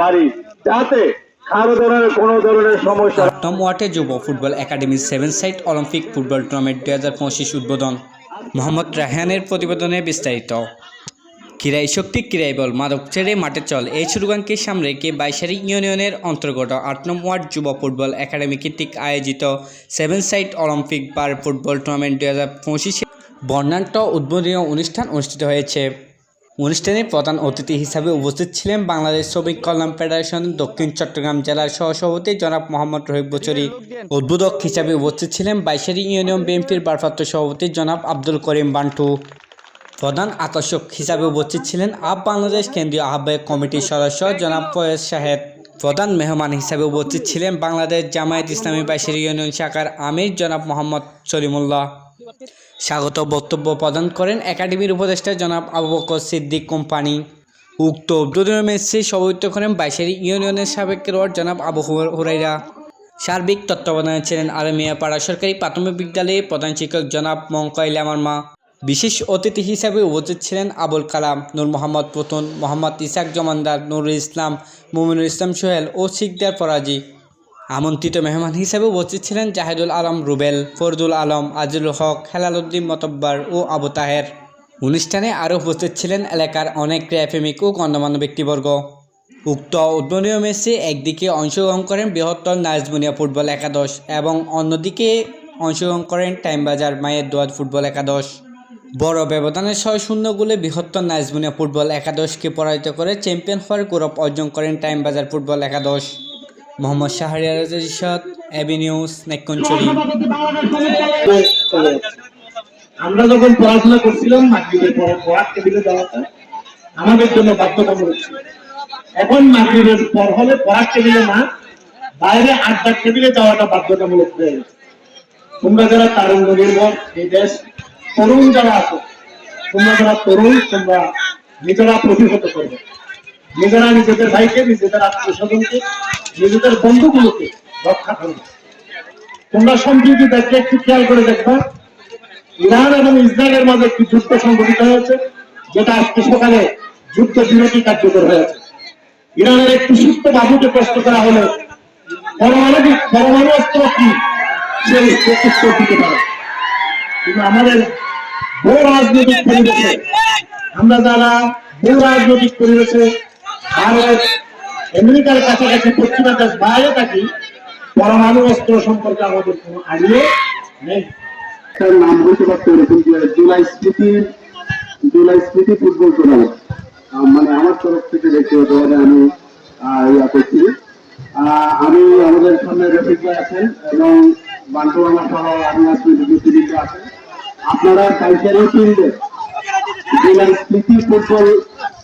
বাড়ি। যাতে যুব ফুটবল একাডেমির seven side olympic football tournament দুই হাজার পঁচিশ উদ্বোধন। মোহাম্মদ রাহানের প্রতিবেদনে বিস্তারিত। ক্রীড়াই শক্তি ক্রীড়াই বল, মাদক ছেড়ে মাঠে চল। এই স্লোগানকে সামনে রেখে বাইশারি ইউনিয়নের অন্তর্গত আট নম্বর ওয়ার্ড যুব ফুটবল একাডেমি কর্তৃক আয়োজিত সেভেন সাইড অলিম্পিক বার ফুটবল টুর্নামেন্ট দুই হাজার পঁচিশে বর্ণাঢ্য উদ্বোধনী অনুষ্ঠান অনুষ্ঠিত হয়েছে। অনুষ্ঠানে প্রধান অতিথি হিসাবে উপস্থিত ছিলেন বাংলাদেশ শ্রমিক কল্যাণ ফেডারেশন, দক্ষিণ চট্টগ্রাম জেলার সহসভাপতি জনাব মোহাম্মদ রহিব বচরি উদ্বোধক হিসাবে উপস্থিত ছিলেন বাইশারি ইউনিয়ন বিএনপির ভারপ্রাপ্ত সভাপতি জনাব আব্দুল করিম বান্টু। প্রধান আকর্ষক হিসাবে উপস্থিত ছিলেন আপ বাংলাদেশ কেন্দ্রীয় আহ্বায়ক কমিটির সদস্য জনাব ফয়েজ শাহেদ। প্রধান মেহমান হিসাবে উপস্থিত ছিলেন বাংলাদেশ জামায়াত ইসলামী বাইশারি ইউনিয়ন শাখার আমির জনাব মোহাম্মদ সলিমুল্লাহ স্বাগত বক্তব্য প্রদান করেন একাডেমির উপদেষ্টা জনাব আবু বকর সিদ্দিক কোম্পানি। উক্ত উদ্বোধনী ম্যাচে সভাপতিত্ব করেন বাইশারি ইউনিয়নের সাবেক রোয়ার জনাব আবু হুর- হুরাইরা। সার্বিক তত্ত্বাবধানে ছিলেন আলমিয়া পাড়া সরকারি প্রাথমিক বিদ্যালয়ের প্রধান শিক্ষক জনাব মঙ্কইল মা বিশেষ অতিথি হিসাবে উপস্থিত ছিলেন আবুল কালাম, নূর মোহাম্মদ পুতুন, মোহাম্মদ ইসাক জমানদার, নুরুল ইসলাম, মুমিনুল ইসলাম সোহেল ও শিকদার ফরাজি। আমন্ত্রিত মেহমান হিসেবে উপস্থিত ছিলেন জাহিদুল আলম রুবেল ফরদুল আলম আজিল হক হেলালুদ্দিন মতব্বার ও আবু তাহের। অনুষ্ঠানে আরও উপস্থিত ছিলেন এলাকার অনেক ক্রীড়াপ্রেমিক ও গণ্যমান্য ব্যক্তিবর্গ। উক্ত উদ্বোধনীয় ম্যাচে একদিকে অংশগ্রহণ করেন বৃহত্তর নাজবুনিয়া ফুটবল একাদশ এবং অন্যদিকে অংশগ্রহণ করেন টাইমবাজার মায়ের দোয়াত ফুটবল একাদশ। বড় ব্যবধানে ছয় শূন্য গোলে বৃহত্তর নাজবুনিয়া ফুটবল একাদশকে পরাজিত করে চ্যাম্পিয়ন হওয়ার গৌরব অর্জন করেন টাইমবাজার ফুটবল একাদশ। মোহাম্মদ শাহরিয়ার রিশাদ অ্যাভিনিউজ নেকঞ্চুরি আমরা যখন পড়াশোনা করছিলাম, মাগরিবের পরে পড়ার টেবিলে যাওয়াটা আমাদের জন্য বাধ্যতামূলক ছিল। এখন মাগরিবের পর হলে পড়ার টেবিলে না, বাইরে আড্ডার টেবিলে যাওয়াটা বাধ্যতামূলক হয়ে গেছে। তোমরা যারা তারুণ্য নির্ভর, এই দেশ তরুণ যারা আছো, তোমরা যারা তরুণ, তোমরা নিজেরা প্রতিহত করবে। নিজেরা নিজেদের ভাইকে, নিজেদের আত্মীয় স্বজনকে নিজেদের বন্ধুগুলোকে রক্ষা করবে তোমরা সম্প্রতি দেখলে একটু খেয়াল করে দেখবা। ইরান এবং ইসরায়েলের মাঝে একটি যুদ্ধ সংঘটিত হয়েছে, যেটা আজকে সকালে যুদ্ধ বিরতি কার্যকর হয়েছে। ইরানের একটি সুস্থ বাবুকে প্রশ্ন করা হলে পরমাণু পরমাণু অস্ত্র কি? সে উত্তর দিতে পারে। কিন্তু আমাদের ভূ রাজনৈতিক পরিবেশে, আমরা যারা ভূ রাজনৈতিক পরিবেশে, ভারত আমেরিকার কাছাকাছি পশ্চিমা দেশ বাইরে থাকি, পরমাণু অস্ত্র সম্পর্কে আমাদের কোনো আইডিয়া নেই। তার নাম হইতে পারতো এরকম জুলাই স্মৃতি জুলাই স্মৃতি ফুটবল টুর্নামেন্ট। মানে আমার তরফ থেকে ব্যক্তিগতভাবে আমি ইয়া করছি আমি আমাদের সামনে রফিক আছেন এবং বান্টু আমার সহ আমি আসলে বিদ্যুৎ আছেন। আপনারা কালচারাল ফিল্ডে জুলাই স্মৃতি ফুটবল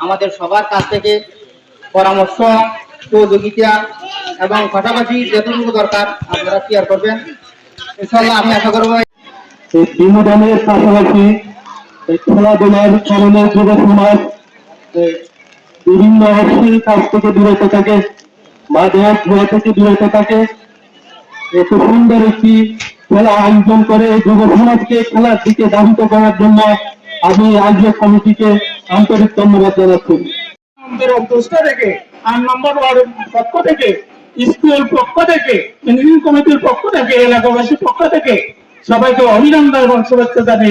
আমাদের সবার কাছ থেকে পরামর্শ, সহযোগিতা এবং পাশাপাশি যতটুকু দরকার আপনারা শেয়ার করবেন। ইনশাল্লাহ আমি আশা করব এই বিনোদনের পাশাপাশি খেলাধুলার কারণে যুব সমাজ বিভিন্ন অশ্লীল কাজ থেকে বিরত থাকে মাদক ধোয়া থেকে বিরত থাকে, এত সুন্দর একটি খেলা আয়োজন করে যুব সমাজকে খেলার দিকে ধাবিত করার জন্য আমি আয়োজক কমিটিকে আন্তরিক ধন্যবাদ জানাচ্ছি। আমাদের অধ্যক্ষ থেকে আট নম্বর ওয়ার্ডের পক্ষ থেকে স্কুল পক্ষ থেকে ইঞ্জিনিয়ারিং কমিটির পক্ষ থেকে, এলাকাবাসীর পক্ষ থেকে সবাইকে অভিনন্দন এবং শুভেচ্ছা জানিয়ে